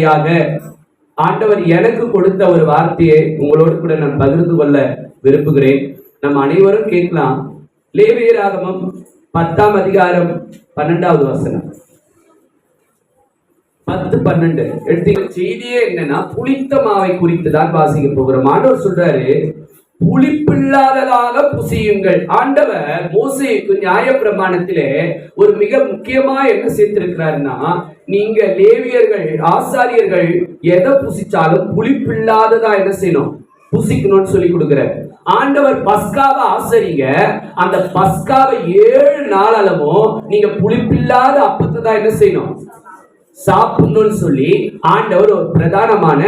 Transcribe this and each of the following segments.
பேசும்படியாக ஆண்டவர் எனக்கு கொடுத்த ஒரு வார்த்தையை உங்களோடு கூட நான் பகிர்ந்து கொள்ள விரும்புகிறேன். நம் அனைவரும் கேட்கலாம். லேவியராகமம் பத்தாம் அதிகாரம் பன்னெண்டாவது வசனம். பத்து பன்னெண்டு. எடுத்து செய்தியே என்னன்னா புளித்த மாவை குறித்து தான் வாசிக்க போகிறோம். ஆண்டவர் சொல்றாரு புளிப்பில்லாததாக புசியுங்கள். ஆண்டவர் மோசைக்கு நியாய பிரமாணத்திலே ஒரு மிக முக்கியமா என்ன சேர்த்திருக்கிறாருன்னா நீங்க லேவியர்கள் ஆசாரியர்கள் எதை புசிச்சாலும் புளிப்பில்லாததா என்ன செய்யணும்? புசிக்கணும்னு சொல்லி கொடுக்கிறார். ஆண்டவர் பஸ்காவை ஆசரிங்க அந்த பஸ்காவை ஏழு நாள் அளவும் நீங்க புளிப்பில்லாத அப்பத்தை தான் என்ன செய்யணும்? சாப்பிடணும்னு சொல்லி ஆண்டவர் ஒரு பிரதானமான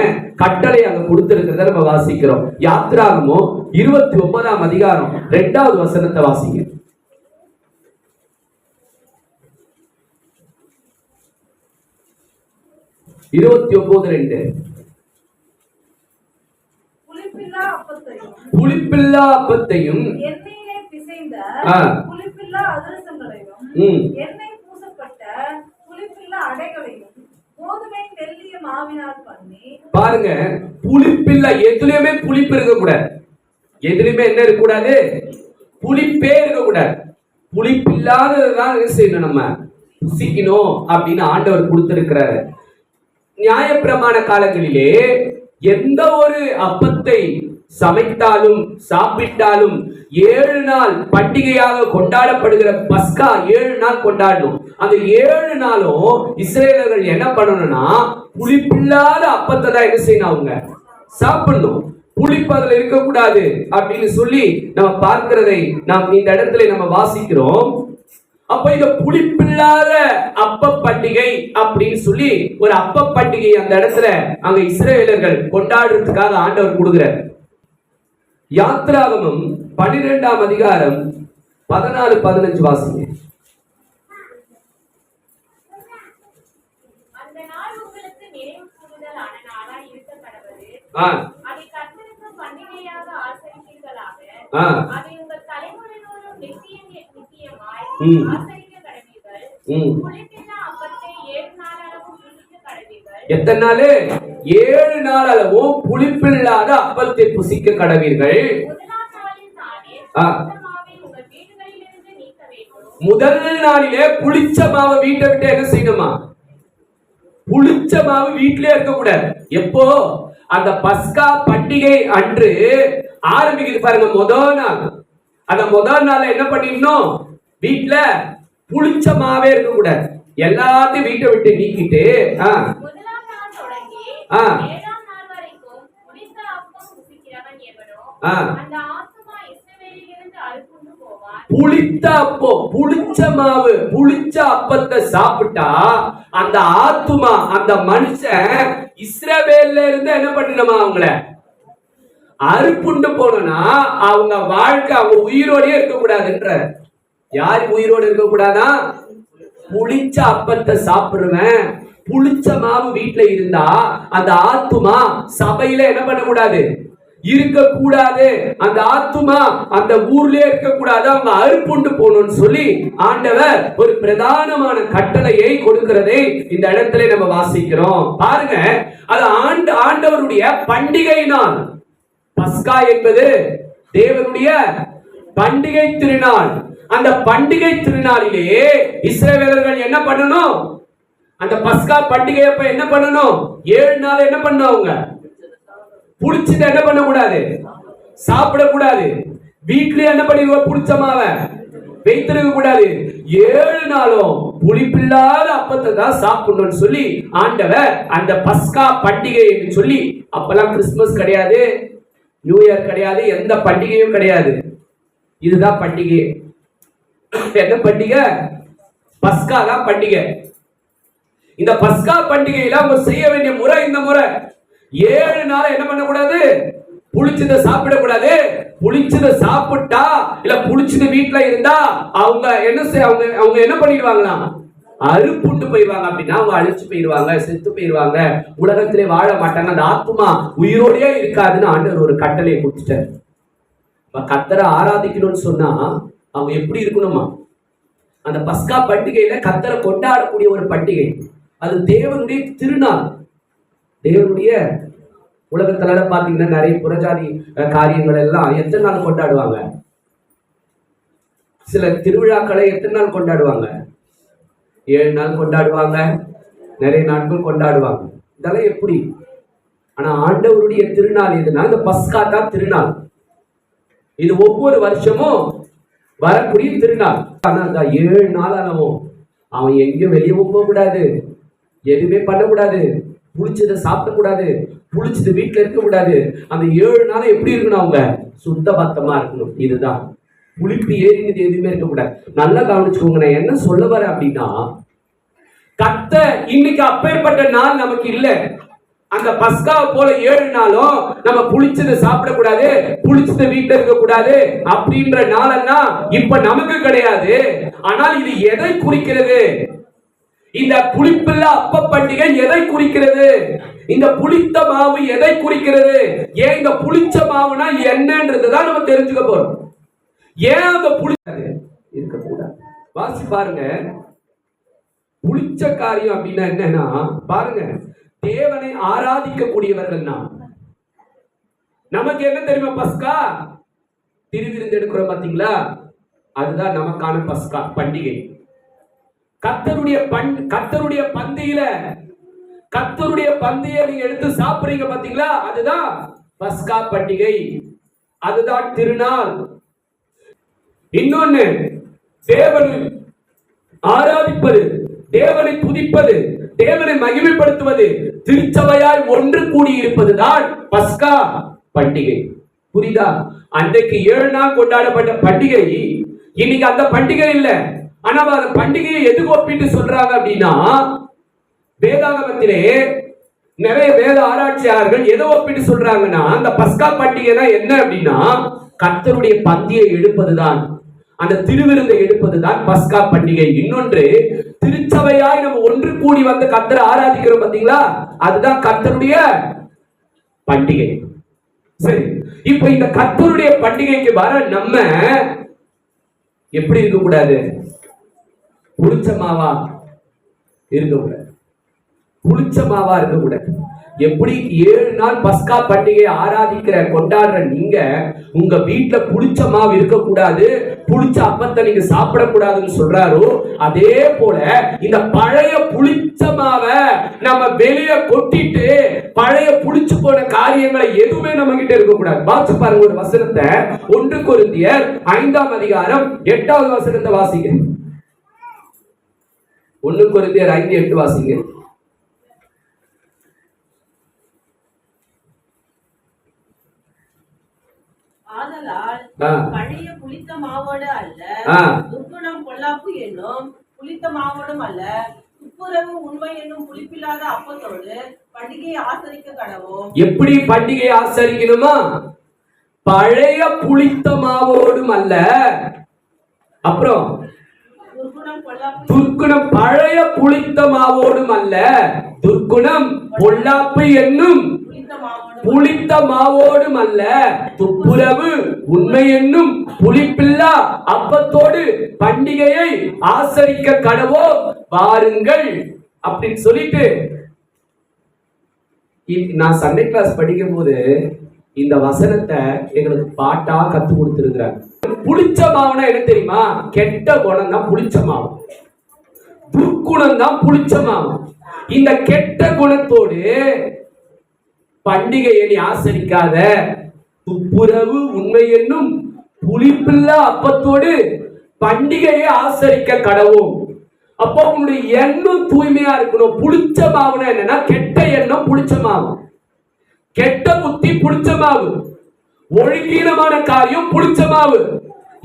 கட்டளை அங்க கொடுத்திருக்கிறத நம்ம வாசிக்கிறோம். யாத்ராகமோ இருபத்தி ஒன்பதாம் அதிகாரம் ரெண்டாவது வசனத்தை வாசிங்க. இருபத்தி ஒன்பது ரெண்டு. புளிப்பில்லா அப்பத்தையும் புளிப்பில்லா அதிரசங்களையும். எண்ணெய் பூசப்பட்ட புளிப்பில்லா அடைகளையும் பாருங்க புளிப்பில்ல எதுலயுமே புளிப்பு இருக்கக்கூடாது. எதுலயுமே என்ன இருக்கக்கூடாது? புளிப்பே இருக்கக்கூடாது. புளிப்பில்லாததான் என்ன செய்யணும் நம்ம? புசிக்கணும் அப்படின்னு ஆண்டவர் கொடுத்திருக்கிறாரு. நியாயப்பிரமாண காலங்களிலே எந்த ஒரு அப்பத்தை சமைத்தாலும் சாப்பிட்டாலும் ஏழு நாள் பண்டிகையாக கொண்டாடப்படுகிற பஸ்கா ஏழு நாள் கொண்டாடணும். அந்த ஏழு நாளும் இஸ்ரேலர்கள் என்ன பண்ணணும்னா புளிப்பில்லாத அப்பத்தை தான் என்ன செய்யணும் அவங்க? சாப்பிடணும். புளிப்பு அதுல இருக்கக்கூடாது அப்படின்னு சொல்லி நம்ம பார்க்கிறதை நாம் இந்த இடத்துல நம்ம வாசிக்கிறோம். அப்ப இந்த புளிப்பில்லாத அப்ப பண்டிகை அப்படின்னு சொல்லி ஒரு அப்ப பண்டிகை அந்த இடத்துல அங்க இஸ்ரேலர்கள் கொண்டாடுறதுக்காக ஆண்டவர் கொடுக்கிறார். யாத்ராகமம் பன்னிரெண்டாம் அதிகாரம் பதினாலு பதினஞ்சு வாசிங்க அந்த நாள் உங்களுக்கு நினைவு கூறுதலான நாளாய் இருக்க கடவுது ஆ. ஆ. ம். எத்தனை நாள்? ஏழு நாள் அளவும் புளிப்பில்லாத அப்பத்தை புசிக்க கடவீர்கள் முதல் நாளிலே புளிச்ச மாவை வீட்டை விட்டு என்ன செய்யணுமா? புளிச்ச மாவு வீட்டிலே இருக்கக்கூடாது. எப்போ? அந்த பஸ்கா பண்டிகை அன்று ஆரம்பிக்குது பாருங்க முதல் நாள். அந்த முதல் நாள்ல என்ன பண்ணிடணும்? வீட்டுல புளிச்ச மாவே இருக்கக்கூடாது. எல்லாத்தையும் வீட்டை விட்டு நீக்கிட்டு ஆ, நாள் ஆ. ஏழாம் நாள் வரைக்கும் புளித்த அப்பம் புசிக்கிறவன் எவனோ ஆ. அந்த ஆத்துமா இஸ்ரவேலிலிருந்து அறுப்புண்டு போவான் புளித்த அப்போ புளிச்ச மாவு புளிச்ச அப்பத்தை சாப்பிட்டா அந்த ஆத்துமா அந்த மனுஷன் இஸ்ரவேல்ல இருந்து என்ன பண்ணணுமா அவங்கள? அறுப்புண்டு போனோம்னா அவங்க வாழ்க்கை அவங்க உயிரோடயே இருக்க கூடாதுன்ற யார் உயிரோடு இருக்க கூடாதா புளிச்ச அப்பத்தை சாப்பிடுவேன் புளிச்ச மாவு வீட்டுல இருந்தா அந்த ஆத்துமா சபையில என்ன பண்ணக்கூடாது? இருக்கக்கூடாது. அந்த ஆத்துமா அந்த ஊர்லயே இருக்கக்கூடாது. அவங்க அறுப்புண்டு போகணும்னு சொல்லி ஆண்டவர் ஒரு பிரதானமான கட்டளையை கொடுக்கிறதை இந்த இடத்துல நம்ம வாசிக்கிறோம். பாருங்க அது ஆண்டு ஆண்டவருடைய பண்டிகை நாள் பஸ்கா என்பது தேவனுடைய பண்டிகை திருநாள். அந்த பண்டிகை திருநாளிலே இஸ்ரவேலர்கள் என்ன பண்ணணும்? அந்த பஸ்கா பண்டிகை அப்ப என்ன பண்ணணும்? ஏழு நாள் என்ன பண்ணுவாங்க அவங்க புடிச்சத என்ன பண்ணக்கூடாது? சாப்பிடக்கூடாது. வீட்லயே என்ன பண்ணிடுவ? புடிச்ச மாவை. வைத்திருக்க கூடாது ஏழு நாளும் புளிப்பில்லாத அப்பத்தை தான் சாப்பிடணும்னு சொல்லி ஆண்டவர் அந்த பஸ்கா பண்டிகை என்று சொல்லி அப்பெல்லாம் கிறிஸ்துமஸ் கிடையாது நியூ இயர் கிடையாது எந்த பண்டிகையும் கிடையாது. இதுதான் பண்டிகை. என்ன பண்டிகை? பஸ்கா தான் பண்டிகை. இந்த பஸ்கா பண்டிகையில அவங்க செய்ய வேண்டிய முறை இந்த முறை. ஏழு நாள் என்ன பண்ணக்கூடாது? புளிச்சதை சாப்பிடக்கூடாது. புளிச்சதை சாப்பிட்டா இல்ல புளிச்சது வீட்டுல இருந்தா அவங்க என்ன செய்ய அவங்க அவங்க என்ன பண்ணிடுவாங்களாம் அறுப்புண்டு போயிடுவாங்க அப்படின்னா அவங்க அழிச்சு போயிடுவாங்க செத்து போயிடுவாங்க. உலகத்திலே வாழ மாட்டாங்க. அந்த ஆத்மா உயிரோடயே இருக்காதுன்னு ஆண்டவர் ஒரு கட்டளையை கொடுத்துட்டார். கத்தரை ஆராதிக்கணும்னு சொன்னா அவங்க எப்படி இருக்கணுமா? அந்த பஸ்கா பண்டிகையில கத்தரை கொண்டாடக்கூடிய ஒரு பண்டிகை. அது தேவனுடைய திருநாள். தேவனுடைய உலகத்துல பாத்தீங்கன்னா நிறைய புறஜாதி காரியங்கள் எல்லாம் எத்தனை நாள் கொண்டாடுவாங்க? சில திருவிழாக்களை எத்தனை நாள் கொண்டாடுவாங்க? ஏழு நாள் கொண்டாடுவாங்க நிறைய நாட்கள் கொண்டாடுவாங்க. இதெல்லாம் எப்படி? ஆனா ஆண்டவருடைய திருநாள் எதுனா இந்த பஸ்கா தான் திருநாள். இது ஒவ்வொரு வருஷமும் வரக்கூடிய திருநாள். ஆனா அந்த ஏழு நாள் ஆனவும் அவன் எங்கேயும் வெளியவும் போக கூடாது எதுவுமே பண்ணக்கூடாது. புளிச்சதை சாப்பிடக்கூடாது புளிச்சது வீட்டுல இருக்க கூடாது அந்த ஏழு நாள் எப்படி இருக்கணும் அவங்க? சுத்த பத்தமா இருக்கணும். இதுதான். புளிப்பு ஏறினது எதுவுமே இருக்கக்கூடாது. நல்லா கவனிச்சுக்கோங்க நான் என்ன சொல்ல வரேன் அப்படின்னா கத்த இன்னைக்கு அப்பேற்பட்ட நாள் நமக்கு இல்ல. அந்த பஸ்கா போல ஏழு நாளும் நம்ம புளிச்சதை சாப்பிடக்கூடாது புளிச்சதை வீட்டுல இருக்க கூடாது அப்படின்ற நாளெல்லாம் இப்ப நமக்கு கிடையாது. ஆனால் இது எதை குறிக்கிறது? இந்த புளிப்பில்லா அப்ப பண்டிகை எதை குறிக்கிறது? இந்த புளித்த மாவு எதை குறிக்கிறது? ஏன் இந்த புளிச்ச மாவுனா என்னன்றதுதான் நம்ம தெரிஞ்சுக்க போறோம். ஏன் அந்த புளி இருக்கக்கூடாது வாசி பாருங்க. புளிச்ச காரியம் அப்படின்னா என்னன்னா பாருங்க. தேவனை ஆராதிக்கக்கூடியவர்கள் நாம். நமக்கு என்ன தெரியுமா பஸ்கா? திருவிருந்து எடுக்கிறோம் பாத்தீங்களா? அதுதான் நமக்கான பஸ்கா பண்டிகை. கத்தருடைய பண் கத்தருடைய பந்தியில கத்தருடைய பந்திய நீங்க எடுத்து சாப்பிடுறீங்க பாத்தீங்களா? அதுதான் பஸ்கா பண்டிகை. அதுதான் திருநாள். இன்னொன்னு தேவனை ஆராதிப்பது தேவனை துதிப்பது தேவனை மகிமைப்படுத்துவது திருச்சபையாய் ஒன்று கூடி இருப்பதுதான் பஸ்கா பண்டிகை. புரியுதா? அன்றைக்கு ஏழு நாள் கொண்டாடப்பட்ட பண்டிகை இன்னைக்கு அந்த பண்டிகை இல்லை. ஆனா அந்த பண்டிகையை எதுக்கு ஒப்பிட்டு சொல்றாங்க அப்படின்னா வேதாகமத்திலே நிறைய வேத ஆராய்ச்சியாளர்கள் எதை ஒப்பிட்டு சொல்றாங்கன்னா அந்த பஸ்கா பண்டிகைனா என்ன அப்படின்னா கர்த்தருடைய பந்தியை எடுப்பதுதான். அந்த திருவிருந்தை எடுப்பதுதான் பஸ்கா பண்டிகை. இன்னொன்று திருச்சபையாய் நம்ம ஒன்று கூடி வந்து கர்த்தரை ஆராதிக்கிறோம் பாத்தீங்களா அதுதான் கர்த்தருடைய பண்டிகை. சரி இப்ப இந்த கர்த்தருடைய பண்டிகைக்கு வர நம்ம எப்படி இருக்கக்கூடாது புளிச்ச மாவா இருக்கக்கூடாது. புளிச்ச மாவா இருக்கக்கூடாது. எப்படி ஏழு நாள் பஸ்கா பண்டிகை ஆராதிக்கிற கொண்டாடுற நீங்க உங்க வீட்டுல புளிச்ச மாவு இருக்கக்கூடாது புளிச்ச அப்பத்தை நீங்க சாப்பிடக்கூடாதுன்னு சொல்றாரோ அதே போல இந்த பழைய புளிச்ச மாவை நம்ம வெளிய கொட்டிட்டு பழைய புளிச்சு போன காரியங்களை எதுவுமே நம்ம கிட்ட இருக்கக்கூடாது. வாசி பாருங்க ஒரு வசனத்தை ஒன்று கொரிந்தியர் ஐந்தாம் அதிகாரம் எட்டாவது வசனத்தை வாசிக்கிறேன். ஒன்று கொரிந்தியர் ஐந்து எட்டு வாசிங்க. பழைய புளித்த மாவோடு அல்ல பொல்லாப்பு என்னும் புளித்த மாவோடும் அல்ல துப்புரவு உண்மை என்னும் புளிப்பில்லாத அப்பத்தோடு பண்டிகையை ஆசரிக்க கடவோம் எப்படி பண்டிகை ஆசரிக்கணுமா? பழைய புளித்த மாவோடும் அல்ல. அப்புறம் துர்க்குணம் பழைய புளித்த மாவோடும் அல்ல. துர்க்குணம் பொல்லாப்பு என்னும் புளித்த மாவோடும் அல்ல. துப்புரவு உண்மை என்னும் புளிப்பில்லா அப்பத்தோடு பண்டிகையை ஆசரிக்க கடவோ வாருங்கள் அப்படின்னு சொல்லிட்டு நான் சண்டே கிளாஸ் படிக்கும் போது இந்த வசனத்தை எங்களுக்கு பாட்டா கத்து கொடுத்திருக்கிறார். புளிச்ச மாவுனா என்ன தெரியுமா? கெட்ட குணம் தான் புளிச்ச மாவு. துர்க்குணம் தான் புளிச்ச மாவு இந்த கெட்ட குணத்தோடு பண்டிகையை நீ ஆசரிக்காத துப்புரவு உண்மை என்னும் புளிப்பில்லா அப்பத்தோடு பண்டிகையை ஆசரிக்க கடவும் அப்போ உங்களுடைய எண்ணம் தூய்மையா இருக்கணும். புளிச்ச மாவுனா என்னன்னா கெட்ட எண்ணம் புளிச்ச மாவு. கெட்ட புத்தி புளிச்ச மாவு. ஒழுங்கீனமான காரியம் புளிச்ச மாவு.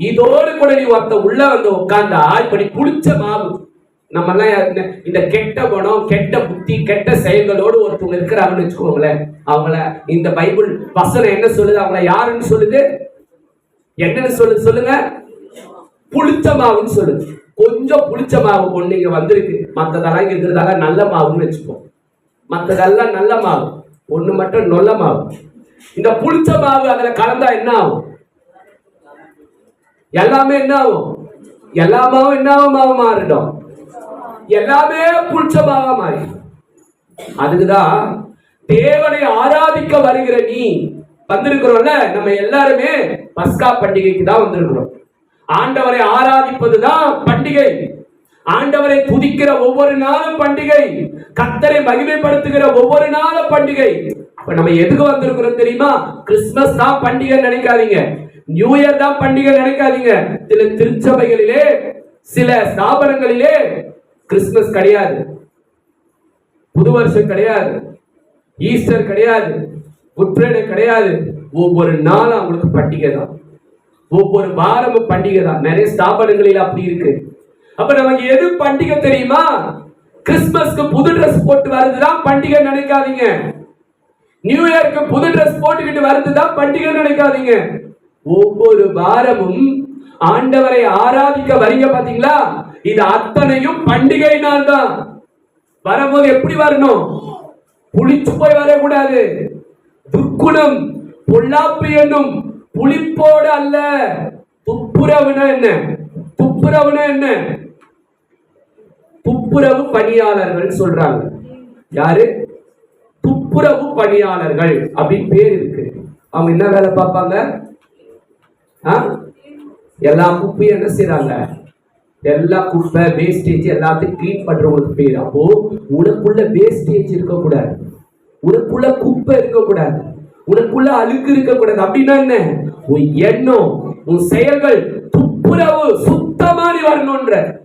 இதோடு கூட நீ ஒருத்த உள்ள வந்து உட்கார்ந்தா இப்படி புளிச்ச மாவு நம்ம எல்லாம் இந்த- கெட்ட குணம் கெட்ட புத்தி கெட்ட செயல்களோடு ஒருத்தவங்க இருக்கிறாங்கன்னு வச்சுக்கோங்களேன். அவங்கள இந்த பைபிள் வசனம் என்ன சொல்லுது? அவங்கள யாருன்னு சொல்லுது? என்னன்னு சொல்லுது சொல்லுங்க. புளிச்ச மாவுன்னு சொல்லுது. கொஞ்சம் புளிச்ச மாவு ஒண்ணு இங்க வந்திருக்கு. மற்றதெல்லாம் இங்க இருக்கிறதெல்லாம் நல்ல மாவுன்னு வச்சுப்போம். மற்றதெல்லாம் நல்ல மாவு. ஒண்ணு மட்டும் நொல்ல மாவு. இந்த புளிச்ச மாவு அதுல கலந்தா என்ன ஆகும்? எல்லாமே என்ன ஆகும்? எல்லா மாவும் என்ன மாவு மாறிடும். எல்லாமே புளிச்ச மாறி அதுக்குதான் தேவனை ஆராதிக்க வருகிற நீ வந்திருக்கிறோம்ல நம்ம எல்லாருமே பஸ்கா பண்டிகைக்கு தான் வந்திருக்கிறோம். ஆண்டவரை ஆராதிப்பதுதான் பண்டிகை. ஆண்டவரை துதிக்கிற ஒவ்வொரு நாளும் பண்டிகை. கத்தரை மகிமைப்படுத்துகிற ஒவ்வொரு நாளும் பண்டிகை. அப்ப நம்ம எதுக்கு வந்திருக்கிறோம் தெரியுமா? கிறிஸ்துமஸ் தான் பண்டிகை நினைக்காதீங்க. நியூ இயர் தான் பண்டிகை நினைக்காதீங்க. சில திருச்சபைகளிலே சில ஸ்தாபனங்களிலே கிறிஸ்துமஸ் கிடையாது. புது வருஷம் கிடையாது. ஈஸ்டர் கிடையாது. குட் ஃப்ரைடே கிடையாது. ஒவ்வொரு நாளும் அவங்களுக்கு பண்டிகை தான். ஒவ்வொரு வாரமும் பண்டிகை தான். நிறைய ஸ்தாபனங்களில் அப்படி இருக்கு. அப்ப நமக்கு எது பண்டிகை தெரியுமா? கிறிஸ்துமஸ்க்கு புது ட்ரெஸ் போட்டு வருதுதான் பண்டிகை நினைக்காதீங்க. நியூ இயர்க்கு புது ட்ரெஸ் போட்டுக்கிட்டு வருதுதான் பண்டிகை நினைக்காதீங்க. ஒவ்வொரு வாரமும் ஆண்டவரை ஆராதிக்க வரீங்க பாத்தீங்களா? இது அத்தனையும் பண்டிகை நாள் தான் வரும்போது எப்படி வரணும்? புளிச்சு போய் வரக்கூடாது. துர்க்குணம் பொல்லாப்பு என்னும் புளிப்போடு அல்ல. துப்புரவுனா என்ன? துப்புரவுனா என்ன? துப்புரவு பணியாளர்கள் சொல்றாங்க. யாரு? துப்புரவு பணியாளர்கள் அப்படின்னு பேர் இருக்கு. அவங்க என்ன வேலை பார்ப்பாங்க? எல்லா குப்பையும் என்ன செய்யறாங்க எல்லா குப்பை வேஸ்டேஜ் எல்லாத்தையும் க்ளீன் பண்றவங்களுக்கு பேர். அப்போ உனக்குள்ள வேஸ்டேஜ் இருக்கக்கூடாது. உனக்குள்ள குப்பை இருக்கக்கூடாது. உனக்குள்ள அழுக்கு இருக்கக்கூடாது. அப்படின்னா என்ன? உன் எண்ணம் உன் செயல்கள் துப்புரவு சுத்தமா நீ வரணும்ன்ற.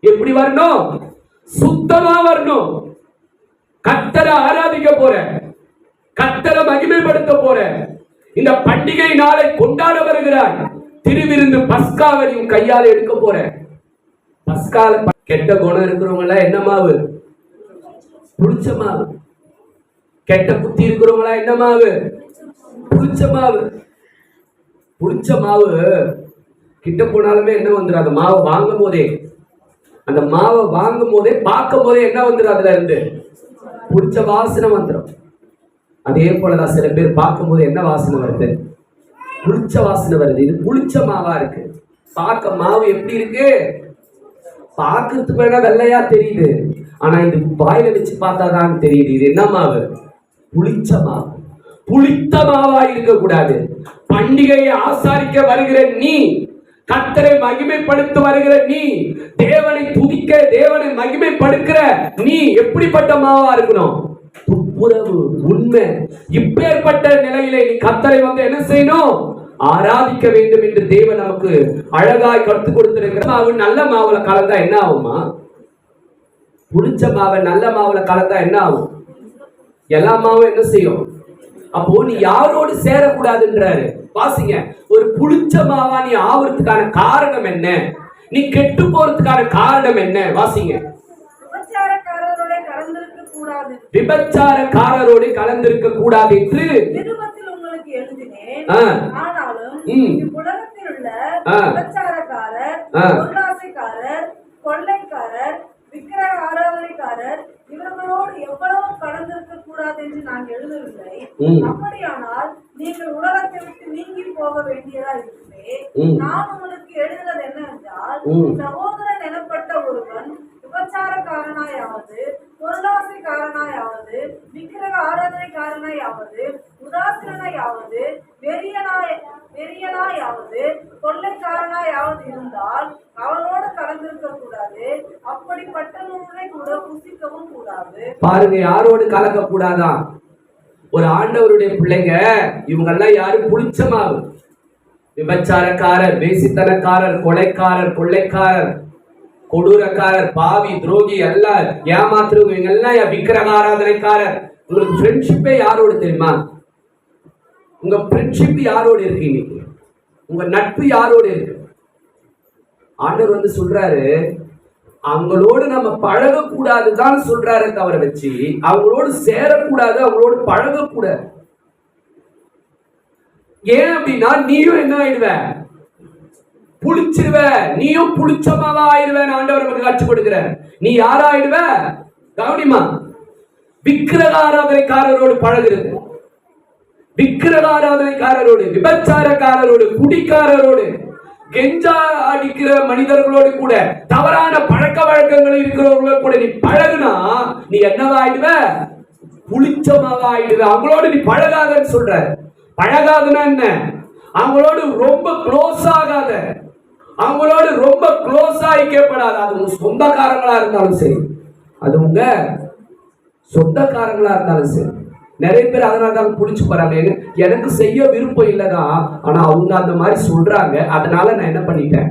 எப்படி வரணும்? சுத்தமா வரணும். கத்தரை ஆராதிக்க போற. கத்தரை மகிமைப்படுத்த போற. இந்த பண்டிகை நாளை கொண்டாட வருகிறாய். திருவிருந்து பஸ்காவை கையால் கையால எடுக்க போற. பஸ்கால கெட்ட குணம் இருக்கிறவங்க எல்லாம் என்ன மாவு? புளிச்ச மாவு. கெட்ட புத்தி இருக்கிறவங்க எல்லாம் என்ன மாவு? புளிச்ச மாவு. புளிச்ச மாவு கிட்ட போனாலுமே என்ன வந்துடும் அந்த மாவை வாங்கும் போதே அந்த மாவை வாங்கும் போதே பார்க்கும் போதே என்ன வந்துடும் அதுல இருந்து புளிச்ச வாசனை வந்துடும் அதே போலதான் சில பேர் பார்க்கும்போது என்ன வாசனை வருது? புளிச்ச வாசனை வருது. இது புளிச்ச மாவா இருக்கு. பார்க்க மாவு எப்படி இருக்கு? பார்க்கறதுக்கு வேணா வெள்ளையா தெரியுது. ஆனா இது வாயில வச்சு பார்த்தாதான் தெரியுது. இது என்ன மாவு? புளிச்ச மாவு. புளித்த மாவா இருக்க கூடாது பண்டிகையை ஆசாரிக்க வருகிற நீ கத்தரை மகிமைப்படுத்த வருகிற நீ தேவனை துதிக்க தேவனை மகிமைப்படுக்கிற நீ எப்படிப்பட்ட மாவா இருக்கணும்? துப்புரவு உண்மை. இப்பேற்பட்ட நிலையிலே நீ கத்தரை வந்து என்ன செய்யணும்? ஆராதிக்க வேண்டும் என்று தேவன் நமக்கு அழகாய் கற்றுக் கொடுத்திருக்கிற மாவு நல்ல மாவுல கலந்தா என்ன ஆகுமா புளிச்ச மாவை நல்ல மாவுல கலந்தா என்ன ஆகும்? எல்லா மாவும் என்ன செய்யும்? அப்போ நீ யாரோடு சேரக்கூடாதுன்றாரு. வாசிங்க ஒரு புளிச்ச மாவா நீ ஆவறதுக்கான காரணம் என்ன? நீ கெட்டு போறதுக்கான காரணம் என்ன? வாசிங்க. விபச்சாரக்காரரோட கலந்திருக்க கூடாது விபச்சாரக்காரரோடு கலந்திருக்க கூடாது என்று இவ்வுலகத்தில் உள்ள. விபச்சாரக்காரர் ஆ. பொருளாசைக்காரர் கொள்ளைக்காரர் விக்கிரக ஆராதனைக்காரர் இவர்களோடு எவ்வளவு கலந்திருக்க கூடாது என்று நான் எழுதவில்லை ம். அப்படியானால் நீங்கள் உலகத்தை விட்டு நீங்கி போக வேண்டியதா இருக்குமே ம். நான் உங்களுக்கு எழுதுவது என்னவென்றால் ம். சகோதரன் எனப்பட்ட ஒருவன் விபச்சாரக்காரனாயாவது பொருளாசைக்காரனாயாவது விக்கிரக ஆராதனைக்காரனாயாவது உதாசீனாயாவது வெறியனாய் வெறியனாயாவது கொள்ளைக்காரனாயாவது இருந்தால் அவனோடு கலந்திருக்க கூடாது அப்படிப்பட்ட நூலை கூட புசிக்கவும் கூடாது பாருங்க யாரோடு கலக்க ஒரு ஆண்டவருடைய பிள்ளைங்க இவங்கெல்லாம் யாரும் புளிச்ச மாவு. விபச்சாரக்காரர் வேசித்தனக்காரர் கொலைக்காரர் கொள்ளைக்காரர் கொடூரக்காரர் பாவி துரோகி எல்லாம் ஏமாத்துறவங்க இவங்க எல்லாம் விக்கிரக ஆராதனைக்காரர். உங்களுக்கு ஃப்ரெண்ட்ஷிப்பே யாரோடு தெரியுமா? உங்க ஃப்ரெண்ட்ஷிப் யாரோடு இருக்கு இன்னைக்கு? உங்க நட்பு யாரோடு இருக்கு? ஆண்டவர் வந்து சொல்றாரு அவங்களோடு நம்ம பழகக்கூடாதுதான் சொல்றாரு தவிர வச்சு. அவங்களோடு சேரக்கூடாது அவங்களோடு பழகக்கூடாது. ஏன் அப்படின்னா நீயும் என்ன ஆயிடுவ? புளிச்சிருவ. நீயும் புளிச்சமாவா ஆயிடுவேன் ஆண்டவர் நமக்கு காட்சி கொடுக்கிற நீ யாராயிடுவ கவனிமா விக்கிரக ஆராதனைக்காரரோடு பழகுறது. விக்கிரக ஆராதனைக்காரரோடு விபச்சாரக்காரரோடு குடிக்காரரோடு. கெஞ்சா அடிக்கிற மனிதர்களோடு கூட தவறான பழக்க வழக்கங்கள் இருக்கிறவர்களோட கூட நீ பழகுனா நீ என்னவாயிடுவ? புளிச்ச மாவா ஆயிடுது அவங்களோட நீ பழகாதன்னு சொல்ற. பழகாதுன்னா என்ன? அவங்களோடு ரொம்ப க்ளோஸ் ஆகாத. அவங்களோட ரொம்ப க்ளோஸ் ஆகிக்கப்படாத அது உங்க சொந்தக்காரங்களா இருந்தாலும் சரி. அது உங்க சொந்தக்காரங்களா இருந்தாலும் சரி. நிறைய பேர் அதனால தான் புடிச்சு போறாங்க எனக்கு- செய்ய விருப்பம் இல்லதான் ஆனா அவங்க அந்த மாதிரி சொல்றாங்க. அதனால நான் என்ன பண்ணிட்டேன்?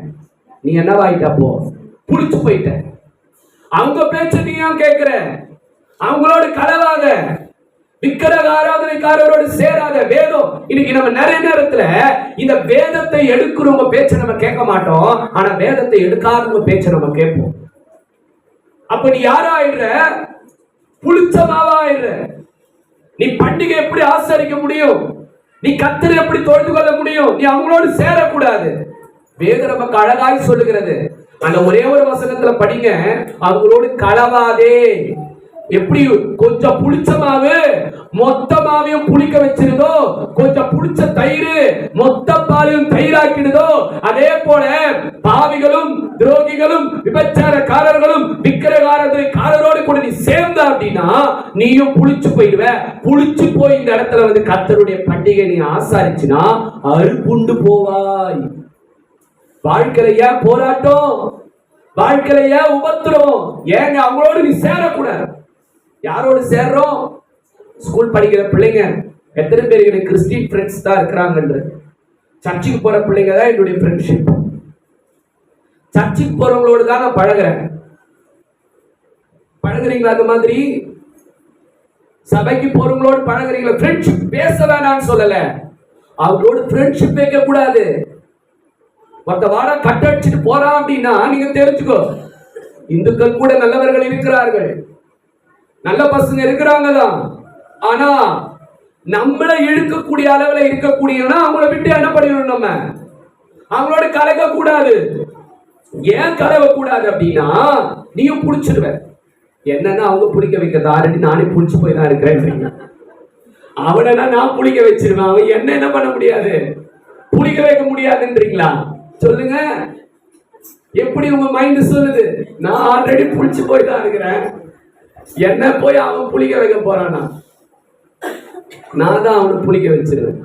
நீ என்னவாயிட்ட போ? புடிச்சு போயிட்ட. அவங்க பேச்சு நீ ஏன் கேட்கிற அவங்களோட கலவாத விக்கிரக ஆராதனைக்காரரோடு சேராத வேதம். இன்னைக்கு நம்ம நிறைய நேரத்துல இந்த வேதத்தை எடுக்கிறவங்க பேச்ச நம்ம கேட்க மாட்டோம். ஆனா வேதத்தை எடுக்காதவங்க பேச்ச நம்ம கேட்போம். அப்ப நீ யாராயிடுற புளிச்ச மாவாயிடுற நீ பண்டிகை எப்படி ஆசரிக்க முடியும்? நீ கத்திர எப்படி தொழுது கொள்ள முடியும்? நீ அவங்களோடு சேரக்கூடாது. வேதம் நமக்கு அழகாய் சொல்லுகிறது. அந்த ஒரே ஒரு வசனத்துல படிங்க. அவங்களோடு கலவாதே. எப்படி கொஞ்சம் புளிச்ச மாவு மொத்த மாவையும் புளிக்க வச்சிருதோ கொஞ்சம் புளிச்ச தயிர் மொத்த பாலையும் தயிராக்கிடுதோ அதே போல பாவிகளும் துரோகிகளும் விபச்சாரக்காரர்களும் விக்கிரகாரர்களோடு கூட நீ சேர்ந்த அப்படின்னா நீயும் புளிச்சு போயிடுவ. புளிச்சு போய் இந்த இடத்துல வந்து கத்தருடைய பண்டிகை நீ ஆசாரிச்சுனா அறுப்புண்டு போவாய். வாழ்க்கையில ஏன் போராட்டம்? வாழ்க்கையில ஏன் உபத்திரம்? ஏங்க அவங்களோடு நீ சேரக்கூடாது. யாரோடு சேர்றோம்? ஸ்கூல் படிக்கிற பிள்ளைங்க. எத்தனை பேர் எனக்கு கிறிஸ்டின் ஃப்ரெண்ட்ஸ் தான் இருக்கிறாங்கன்ற. சர்ச்சுக்கு போற பிள்ளைங்க தான் என்னுடைய ஃப்ரெண்ட்ஷிப் சர்ச்சுக்கு போறவங்களோடு தான் நான் பழகுறேன். பழகுறீங்களா அந்த மாதிரி? சபைக்கு போறவங்களோடு பழகுறீங்களா? ஃப்ரெண்ட்ஷிப் பேச வேணாம்னு சொல்லல. அவங்களோட ஃப்ரெண்ட்ஷிப் வைக்க கூடாது. ஒருத்த வாடா கட்டடிச்சிட்டு போறான் அப்படின்னா நீங்க தெரிஞ்சுக்கோ. இந்துக்கள் கூட நல்லவர்கள் இருக்கிறார்கள். நல்ல பசங்க இருக்கிறாங்க தான் ஆனா நம்மளை இழுக்கக்கூடிய அளவுல இருக்கக்கூடியனா அவங்கள விட்டு என்ன பண்ணிடணும் நம்ம? அவங்களோட கலக்க கூடாது ஏன் கலவ கூடாது அப்படின்னா நீயும் புடிச்சிடுவ என்னன்னா அவங்க புடிக்க வைக்கிறது ஆல்ரெடி நானே புடிச்சு போய் தான் இருக்கிறேன் அவனா நான் புளிக்க வச்சிருவேன். அவன் என்ன என்ன பண்ண முடியாது? புளிக்க வைக்க முடியாதுன்றீங்களா? சொல்லுங்க. எப்படி உங்க மைண்ட் சொல்லுது? நான் ஆல்ரெடி புளிச்சு போய் தான் இருக்கிறேன். என்ன போய் அவன் புளிக்க வைக்க போறானா நான் தான் அவனை புளிக்க வச்சிருவேன்.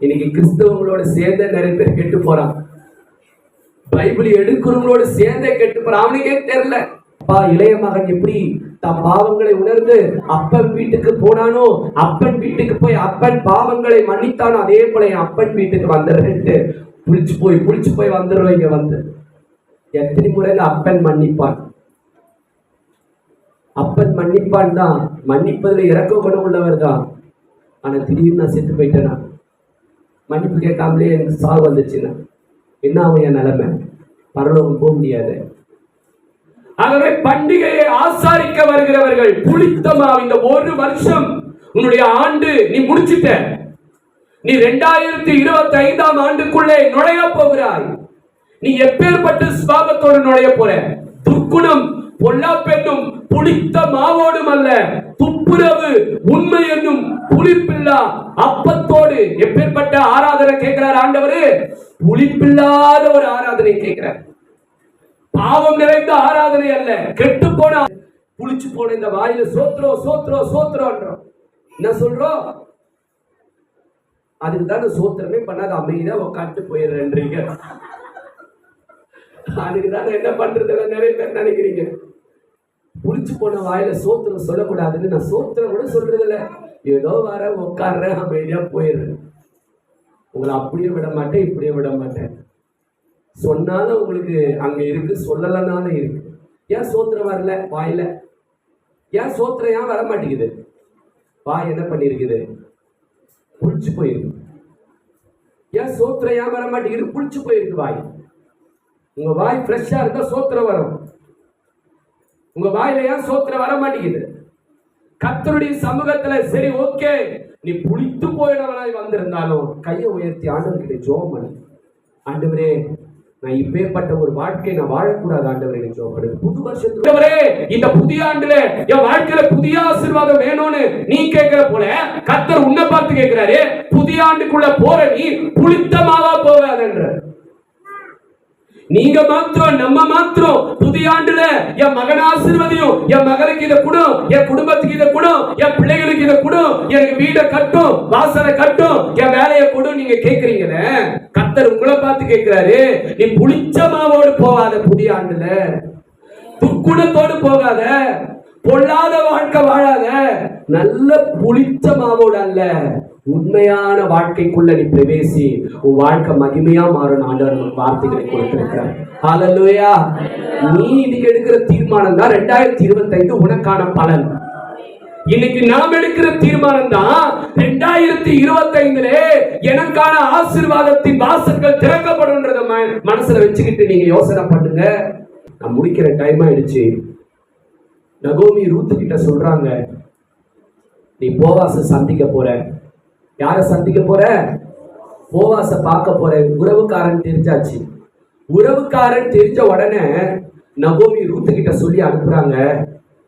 இன்னைக்கு கிறிஸ்தவங்களோட சேர்ந்த நிறைய பேர் கெட்டு போறான். பைபிள் எடுக்கிறவங்களோட சேர்ந்தே கெட்டு போறான். அவனுக்கே தெரியல. அப்பா இளைய மகன் எப்படி தம் பாவங்களை உணர்ந்து அப்பன் வீட்டுக்கு போனானோ அப்பன் வீட்டுக்கு போய் அப்பன் பாவங்களை மன்னித்தானோ அதே போல என் அப்பன் வீட்டுக்கு வந்துடுறேன்ட்டு புளிச்சு போய் புளிச்சு போய் வந்துடுறோம் இங்க வந்து. எத்தனை முறையில அப்பன் மன்னிப்பான்? அப்பன் மன்னிப்பான் தான். மன்னிப்பதில் இறக்க குணம் உள்ளவர் தான். ஆனால் திடீர்னு நான் செத்து போயிட்டேனா? மன்னிப்பு கேட்காமலே எனக்கு சாவு வந்துச்சுன்னா? என்ன அவன் என் நிலைமை? பரலோகம் போக முடியாது. ஆகவே பண்டிகையை ஆசாரிக்க வருகிறவர்கள் புளித்தமா இந்த ஒரு வருஷம் உன்னுடைய ஆண்டு நீ முடிச்சிட்ட. நீ ரெண்டாயிரத்தி இருபத்தி ஐந்தாம் ஆண்டுக்குள்ளே நுழைய போகிறாய். நீ எப்பேற்பட்ட சுபாவத்தோடு நுழைய போற? துர்க்குணம் பொல்லாப்பெண்ணும் புளித்த மாவோடும் அல்ல துப்புரவு உண்மை என்னும் புளிப்பில்லா அப்பத்தோடு எப்பேற்பட்ட ஆராதனை கேட்கிறார் ஆண்டவரு? புளிப்பில்லாத ஒரு ஆராதனை கேட்கிறார். பாவம் நிறைந்த ஆராதனை அல்ல. கெட்டு போன புளிச்சு போன இந்த வாயில சோத்ரோ சோத்திரம் சோத்திரம்ன்றோம் என்ன சொல்றோம்? அதுக்கு தானே சோத்திரமே பண்ணாத அமைதியா உட்காந்து போயிடுறேன்றீங்க. அதுக்கு தானே என்ன பண்றதுல நிறைய பேர் நினைக்கிறீங்க. புளிச்சு போன வாயில சோத்திரம் சொல்லக்கூடாதுன்னு நான் சோத்திரம் கூட சொல்றது இல்ல ஏதோ வர உட்காடுறேன் அமைதியா போயிடுறேன் உங்களை அப்படியே விட மாட்டேன் இப்படியே விட மாட்டேன். சொன்னாலும் உங்களுக்கு அங்க இருக்கு சொல்லலைனாலும் இருக்கு. ஏன் சோத்திரம் வரல? வாயில. ஏன் சோத்திரம் ஏன் வர மாட்டேங்குது? வாய் என்ன பண்ணிருக்குது? புளிச்சு போயிருக்கு ஏன் சோத்திரம் ஏன் வர மாட்டேங்குது? புளிச்சு போயிருக்கு வாய். உங்க வாய் ஃப்ரெஷ்ஷா இருந்தா சோத்திரம் வரும். உங்க வாயில ஏன் சோத்திர வர மாட்டேங்குது கத்தருடைய சமூகத்துல சரி ஓகே. நீ புளித்து போயிடவனாய் வந்திருந்தாலும் கையை உயர்த்தி ஆண்டவர்கிட்ட ஜோம் பண்ணு. ஆண்டவரே நான் இப்பேற்பட்ட ஒரு வாழ்க்கை நான் வாழக்கூடாது ஆண்டவரே ஜோம் புது வருஷத்துல இந்த புதிய ஆண்டுல என் வாழ்க்கையில புதிய ஆசீர்வாதம் வேணும்னு நீ கேட்கிற போல கத்தர் உன்னை பார்த்து கேட்கிறாரு புதிய ஆண்டுக்குள்ள போற நீ புளித்த மாவா போகாதன்ற. நீங்க மாத்திரம் நம்ம மாத்திரம் புதிய ஆண்டுல என் மகன் ஆசிர்வதியும் என் மகனுக்கு இதை கொடும் என் குடும்பத்துக்கு இதை கொடும் என் பிள்ளைகளுக்கு இதை கொடும் எனக்கு வீடை கட்டும் வாசலை கட்டும் என் வேலையை கொடும் நீங்க கேக்குறீங்களே கத்தர் உங்களை பார்த்து கேட்கிறாரு நீ புளிச்ச மாவோடு போகாத புதிய ஆண்டுல. துக்குணத்தோடு போகாத பொல்லாத வாழ்க்கை வாழாத நல்ல புளிச்ச மாவோடு அல்ல. உண்மையான வாழ்க்கைக்குள்ள நீ பிரவேசி உன் வாழ்க்கை மகிமையா மாறும் ஆண்டவர் நமக்கு வார்த்தைகளை கொடுத்திருக்கிறார். ஹalleluya நீ இதுக்கு எடுக்கிற தீர்மானம் தான் ரெண்டாயிரத்தி இருபத்தைந்து உனக்கான பலன். இன்னைக்கு நாம் எடுக்கிற தீர்மானம் தான் ரெண்டாயிரத்தி இருபத்தைந்துல எனக்கான ஆசீர்வாதத்தின் வாசல்கள் திறக்கப்படும்ன்றத ம- மனசுல வச்சுக்கிட்டு நீங்க யோசனை பண்ணுங்க. நான் முடிக்கிற டைம் ஆயிடுச்சு. நகோமி ரூத்து கிட்ட சொல்றாங்க நீ போவாச சந்திக்க போற. யார சந்திக்க போற? போவாச பார்க்க போற உறவுக்காரன் தெரிஞ்சாச்சு. உறவுக்காரன் தெரிஞ்ச உடனே நகோமி ரூத்து கிட்ட சொல்லி அனுப்புறாங்க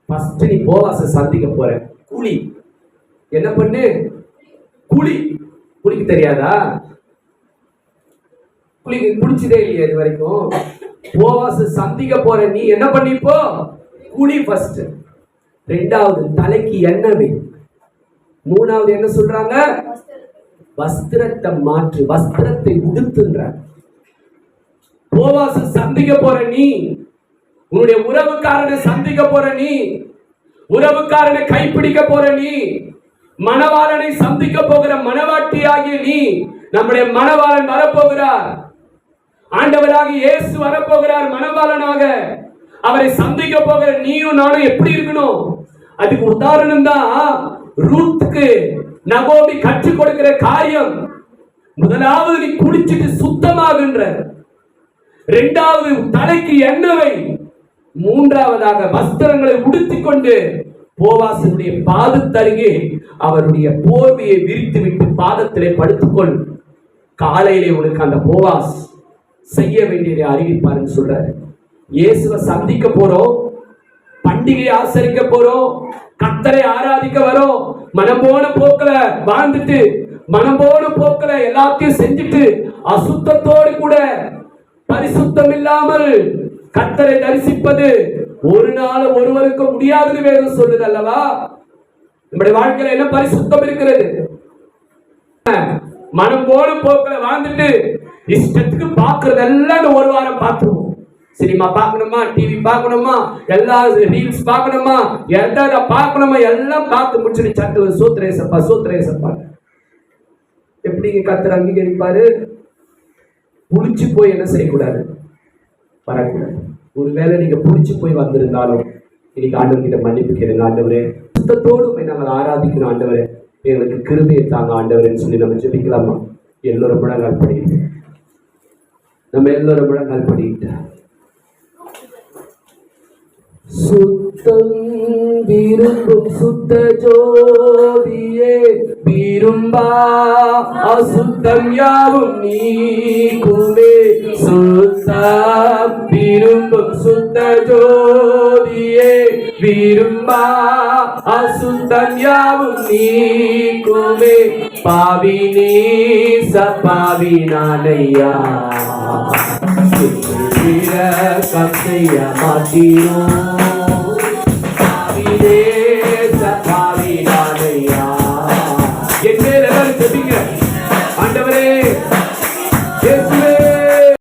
ஃபர்ஸ்ட் நீ போவாச சந்திக்க போற. கூலி என்ன பண்ணு? கூலி குளிக்க தெரியாதா? குளிக்க குளிச்சதே இல்லையா இது வரைக்கும். போவாச சந்திக்க போற நீ என்ன பண்ணிப்போ குழி ஃபர்ஸ்ட் ரெண்டாவது தலைக்கு எண்ணெய் மூணாவது என்ன சொல்றாங்க? வஸ்திரத்தை மாற்று வஸ்திரத்தை உடுத்துன்ற. போவாச சந்திக்க போற நீ உன்னுடைய உறவுக்காரனை சந்திக்க போற நீ உறவுக்காரனை கைப்பிடிக்க போற நீ மணவாளனை சந்திக்க போகிற மணவாட்டியாகிய நீ நம்முடைய மணவாளன் வரப்போகிறார். ஆண்டவராக இயேசு வரப்போகிறார் மணவாளனாக. அவரை சந்திக்க போகிற நீயும் நானும் எப்படி இருக்கணும்? அதுக்கு உதாரணம் தான் ரூத்துக்கு நகோமி கற்றுக் கொடுக்கிற காரியம் முதலாவது நீ குடிச்சிட்டு சுத்தமாகின்ற இரண்டாவது தலைக்கு எண்ணவை மூன்றாவதாக வஸ்திரங்களை உடுத்திக் கொண்டு போவாசனுடைய பாதத்தருகே அவருடைய போர்வையை விரித்து விட்டு பாதத்திலே படுத்துக்கொள். காலையிலே உனக்கு அந்த போவாஸ் செய்ய வேண்டியதை அறிவிப்பாருன்னு சொல்றாரு. இயேசுவை சந்திக்க போறோம் பண்டிகை ஆசரிக்க போறோம் கத்தரை ஆராதிக்க வரோம். மனம் போன போக்கில வாழ்ந்துட்டு மனம் போன போக்கில எல்லாத்தையும் செஞ்சுட்டு அசுத்தத்தோடு கூட பரிசுத்தம் இல்லாமல் கத்தரை தரிசிப்பது ஒரு நாள் ஒருவருக்கு முடியாதது வேறு சொல்லுது அல்லவா? நம்முடைய வாழ்க்கையில என்ன பரிசுத்தம் இருக்கிறது? மனம் போன போக்கில வாழ்ந்துட்டு இஷ்டத்துக்கு பாக்குறதெல்லாம் ஒரு வாரம் பார்த்துருவோம். சினிமா பார்க்கணுமா டிவி பார்க்கணுமா எல்லா ரீல்ஸ் பார்க்கணுமா எதை பார்க்கணுமா எல்லாம் பார்த்து முடிச்சுட்டு சட்டு சூத்திரேசப்பா சூத்திரேசப்பா. எப்படிங்க கத்தர் அங்கீகரிப்பாரு? புளிச்சு போய் என்ன செய்யக்கூடாது? வரக்கூடாது. ஒருவேளை நீங்க புளிச்சு போய் வந்திருந்தாலும் இன்னைக்கு ஆண்டவர் கிட்ட மன்னிப்பு கேளுங்க ஆண்டவரே. சுத்தத்தோடு போய் நாங்கள் ஆராதிக்கணும் ஆண்டவரே. எங்களுக்கு கிருபையை தாங்க ஆண்டவரேன்னு சொல்லி நம்ம ஜெபிக்கலாமா? எல்லோரும் முழங்கால் படிக்கிட்டு நம்ம எல்லோரும் முழங்கால் படிக்கிட்டு சுத்தம் விரும்பும் சுத்த ஜோதியே விரும்பா. அசுத்தம் யாவும் நீக்குமே சுத்தம் விரும்பும் சுத்த ஜோதியே விரும்பா. அசுத்தம் யாவும் நீக்குமே பாவினே சப்பாவினானையா கத்தைய மாட்டீரோ